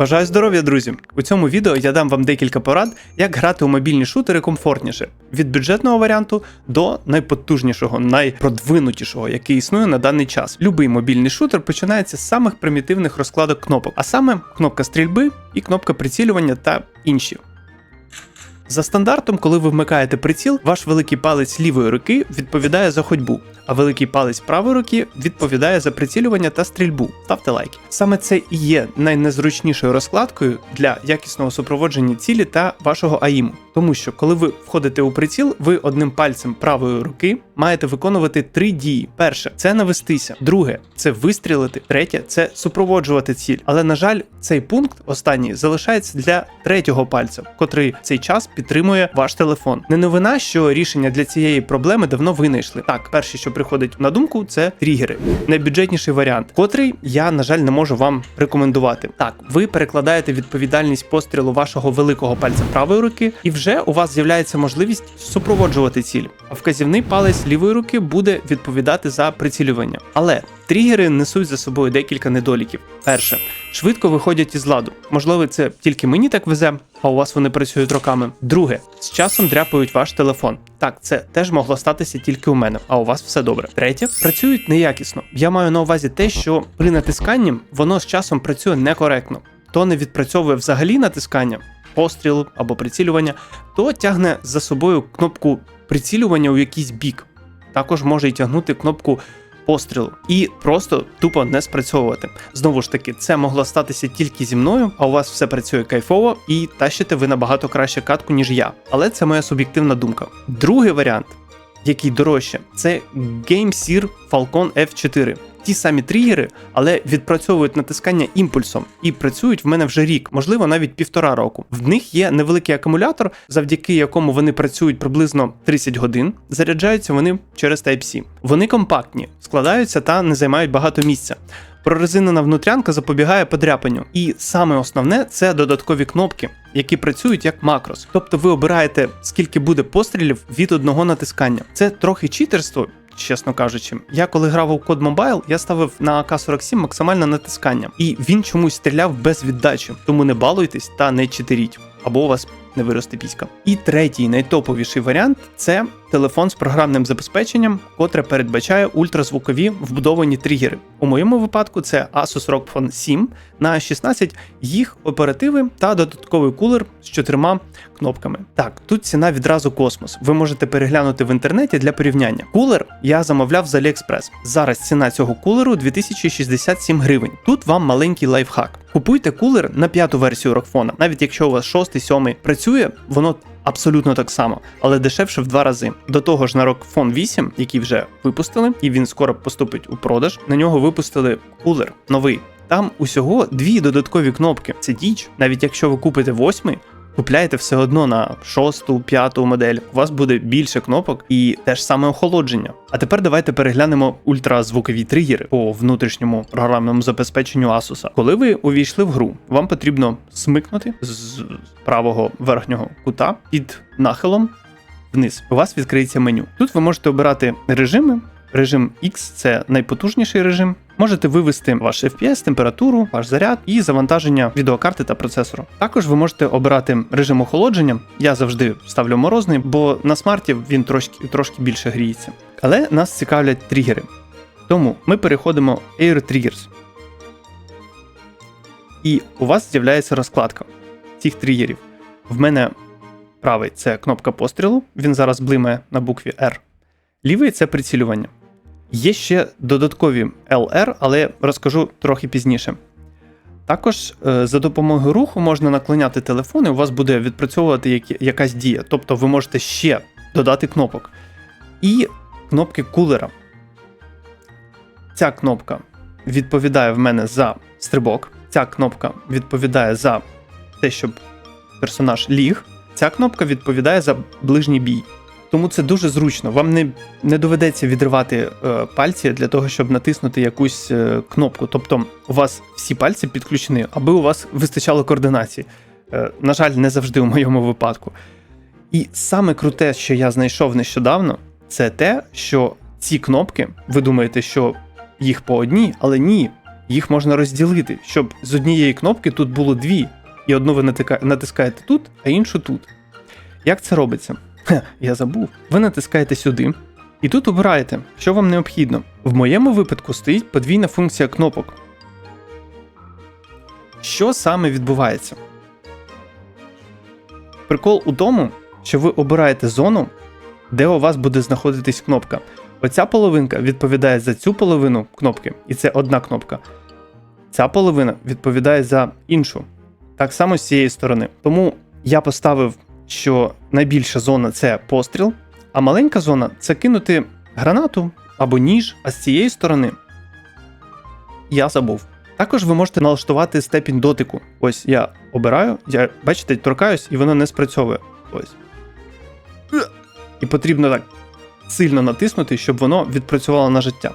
Бажаю здоров'я, друзі! У цьому відео я дам вам декілька порад, як грати у мобільні шутери комфортніше від бюджетного варіанту до найпотужнішого, найпродвинутішого, який існує на даний час. Любий мобільний шутер починається з самих примітивних розкладок кнопок, а саме кнопка стрільби і кнопка прицілювання та інші. За стандартом, коли ви вмикаєте приціл, ваш великий палець лівої руки відповідає за ходьбу, а великий палець правої руки відповідає за прицілювання та стрільбу. Ставте лайки. Саме це і є найнезручнішою розкладкою для якісного супроводження цілі та вашого аїму, Тому що, коли ви входите у приціл, ви одним пальцем правої руки маєте виконувати три дії: перше це навестися, друге це вистрілити, третє це супроводжувати ціль. Але на жаль, цей пункт останній залишається для третього пальця, котрий цей час підтримує ваш телефон. Не новина, що рішення для цієї проблеми давно винайшли. Так, перше, що приходить на думку, це тригери. Найбюджетніший варіант, котрий я, на жаль, не можу вам рекомендувати. Так, ви перекладаєте відповідальність пострілу вашого великого пальця правої руки, і вже у вас з'являється можливість супроводжувати ціль. А вказівний палець лівої руки буде відповідати за прицілювання. Але тригери несуть за собою декілька недоліків. Перше, швидко виходять із ладу. Можливо, це тільки мені так везе, а у вас вони працюють роками. Друге, з часом дряпають ваш телефон. Так, це теж могло статися тільки у мене, а у вас все добре. Третє, працюють неякісно. Я маю на увазі те, що при натисканні воно з часом працює некоректно. То не відпрацьовує взагалі натискання, постріл або прицілювання, то тягне за собою кнопку прицілювання у якийсь бік. Також може й тягнути кнопку пострілу і просто тупо не спрацьовувати. Знову ж таки, це могло статися тільки зі мною, а у вас все працює кайфово і тащите ви набагато краще катку, ніж я. Але це моя суб'єктивна думка. Другий варіант, який дорожче, це GameSear Falcon F4. Ті самі тригери, але відпрацьовують натискання імпульсом і працюють в мене вже рік, можливо, навіть півтора року. В них є невеликий акумулятор, завдяки якому вони працюють приблизно 30 годин. Заряджаються вони через Type-C. Вони компактні, складаються та не займають багато місця. Прорезинена внутрянка запобігає подряпанню. І саме основне це додаткові кнопки, які працюють як макрос. Тобто ви обираєте, скільки буде пострілів від одного натискання. Це трохи читерство, чесно кажучи. Я коли грав у код Mobile, я ставив на АК-47 максимальне натискання, і він чомусь стріляв без віддачі. Тому не балуйтесь та не читеріть, або у вас не виросте піська. І третій найтоповіший варіант це телефон з програмним забезпеченням, котре передбачає ультразвукові вбудовані тригери. У моєму випадку це Asus ROG Phone 7 на 16 їх оперативи та додатковий кулер з чотирма кнопками. Так, тут ціна відразу космос. Ви можете переглянути в інтернеті для порівняння. Кулер я замовляв з AliExpress. Зараз ціна цього кулеру 2067 гривень. Тут вам маленький лайфхак. Купуйте кулер на п'яту версію Рокфона, навіть якщо у вас шостий, сьомий працює, воно абсолютно так само, але дешевше в два рази. До того ж, на Rockfon 8, який вже випустили, і він скоро поступить у продаж. На нього випустили кулер новий. Там усього дві додаткові кнопки. Це діч, навіть якщо ви купите восьмий. Купляєте все одно на шосту, п'яту модель. У вас буде більше кнопок і те ж саме охолодження. А тепер давайте переглянемо ультразвукові тригери по внутрішньому програмному забезпеченню Asus. Коли ви увійшли в гру, вам потрібно смикнути з правого верхнього кута під нахилом вниз. У вас відкриється меню. Тут ви можете обирати режими. Режим X це найпотужніший режим. Можете вивести ваш FPS, температуру, ваш заряд і завантаження відеокарти та процесору. Також ви можете обирати режим охолодження. Я завжди ставлю морозний, бо на смарті він трошки трошки більше гріється. Але нас цікавлять тригери. Тому ми переходимо Air Triggers. І у вас з'являється розкладка цих тригерів. В мене правий це кнопка пострілу, він зараз блимає на букві R. Лівий це прицілювання. Є ще додаткові LR, але розкажу трохи пізніше. Також е, за допомогою руху можна наклоняти телефон, і у вас буде відпрацьовувати якась дія. Тобто ви можете ще додати кнопок. І кнопки кулера. Ця кнопка відповідає в мене за стрибок. Ця кнопка відповідає за те, щоб персонаж ліг. Ця кнопка відповідає за ближній бій. Тому це дуже зручно. Вам не не доведеться відривати е, пальці для того, щоб натиснути якусь е, кнопку. Тобто у вас всі пальці підключені, аби у вас вистачало координації. Е, на жаль, не завжди у моєму випадку. І саме круте, що я знайшов нещодавно, це те, що ці кнопки, ви думаєте, що їх по одній, але ні. їх можна розділити, щоб з однієї кнопки тут було дві, і одну ви натика- натискаєте тут, а іншу тут. Як це робиться? Я забув. Ви натискаєте сюди, і тут обираєте, що вам необхідно. В моєму випадку стоїть подвійна функція кнопок. Що саме відбувається? Прикол у тому, що ви обираєте зону, де у вас буде знаходитись кнопка. Оця половинка відповідає за цю половину кнопки, і це одна кнопка. Ця половина відповідає за іншу. Так само з цієї сторони. Тому я поставив, що найбільша зона це постріл, а маленька зона це кинути гранату або ніж, а з цієї сторони я забув. Також ви можете налаштувати степінь дотику. Ось я обираю, я бачите, торкаюсь, і воно не спрацьовує. Ось. І потрібно так сильно натиснути, щоб воно відпрацювало на життя.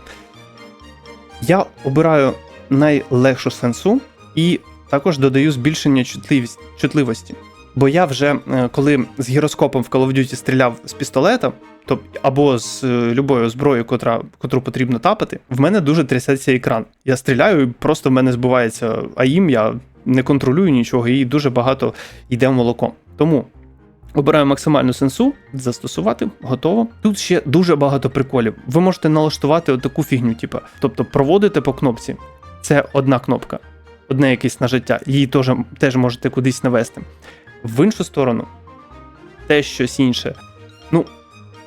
Я обираю найлегшу сенсу і також додаю збільшення чутливість, чутливості. Бо я вже е, коли з гіроскопом в Call of Duty стріляв з пістолета, то або з е, любою зброєю, котра, котру потрібно тапати, в мене дуже трясеться екран. Я стріляю, і просто в мене збувається АІМ, я не контролюю нічого, і дуже багато йде в молоко. Тому обираю максимальну сенсу, застосувати, готово. Тут ще дуже багато приколів. Ви можете налаштувати отаку фігню, типу, тобто проводите по кнопці. Це одна кнопка, одне якесь нажиття. Її теж, теж можете кудись навести. В іншу сторону, те щось інше. Ну,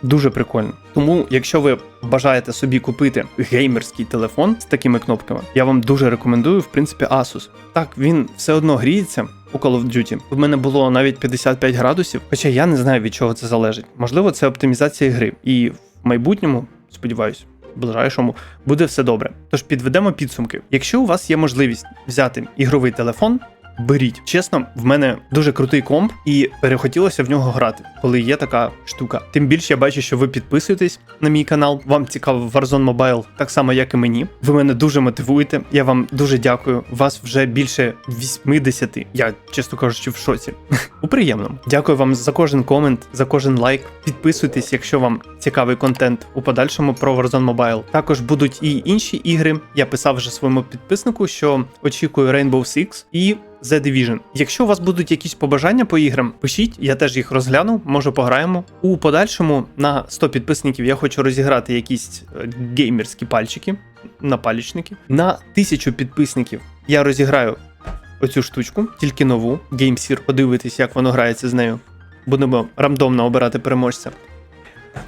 дуже прикольно. Тому, якщо ви бажаєте собі купити геймерський телефон з такими кнопками, я вам дуже рекомендую, в принципі, Asus. Так, він все одно гріється у Call of Duty. В мене було навіть 55 градусів, хоча я не знаю, від чого це залежить. Можливо, це оптимізація гри. І в майбутньому, сподіваюсь, в ближайшому буде все добре. Тож підведемо підсумки. Якщо у вас є можливість взяти ігровий телефон, беріть. Чесно, в мене дуже крутий комп, і перехотілося в нього грати, коли є така штука. Тим більше я бачу, що ви підписуєтесь на мій канал. Вам цікаво Warzone Mobile, так само як і мені. Ви мене дуже мотивуєте. Я вам дуже дякую. Вас вже більше 80. Я чесно кажучи, в шоці. У приємному. Дякую вам за кожен комент, за кожен лайк. Підписуйтесь, якщо вам цікавий контент у подальшому про Warzone Mobile. Також будуть і інші ігри. Я писав вже своєму підписнику, що очікую Rainbow Six і The Division. Якщо у вас будуть якісь побажання по іграм, пишіть, я теж їх розгляну, може пограємо. У подальшому на 100 підписників я хочу розіграти якісь е, геймерські пальчики, напалічники. На 1000 підписників я розіграю оцю штучку, тільки нову. GameSeer, подивитись, як воно грається з нею. Будемо рандомно обирати переможця.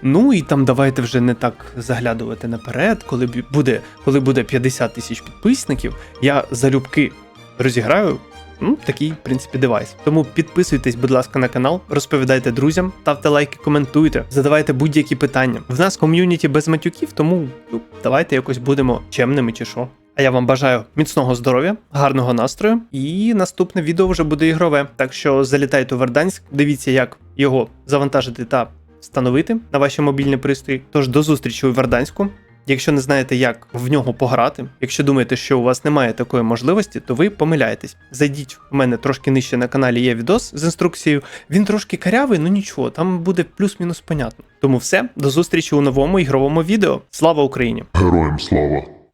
Ну і там давайте вже не так заглядувати наперед, коли буде, коли буде 50 тисяч підписників, я залюбки розіграю ну, такий, в принципі, девайс. Тому підписуйтесь, будь ласка, на канал, розповідайте друзям, ставте лайки, коментуйте, задавайте будь-які питання. В нас ком'юніті без матюків, тому ну, давайте якось будемо чемними чи що. А я вам бажаю міцного здоров'я, гарного настрою, і наступне відео вже буде ігрове. Так що залітайте у Верданськ, дивіться, як його завантажити та встановити на ваші мобільні пристрої. Тож до зустрічі у Верданську. Якщо не знаєте, як в нього пограти, якщо думаєте, що у вас немає такої можливості, то ви помиляєтесь. Зайдіть у мене трошки нижче на каналі є відос з інструкцією. Він трошки карявий, ну нічого, там буде плюс-мінус понятно. Тому все, до зустрічі у новому ігровому відео. Слава Україні! Героям слава!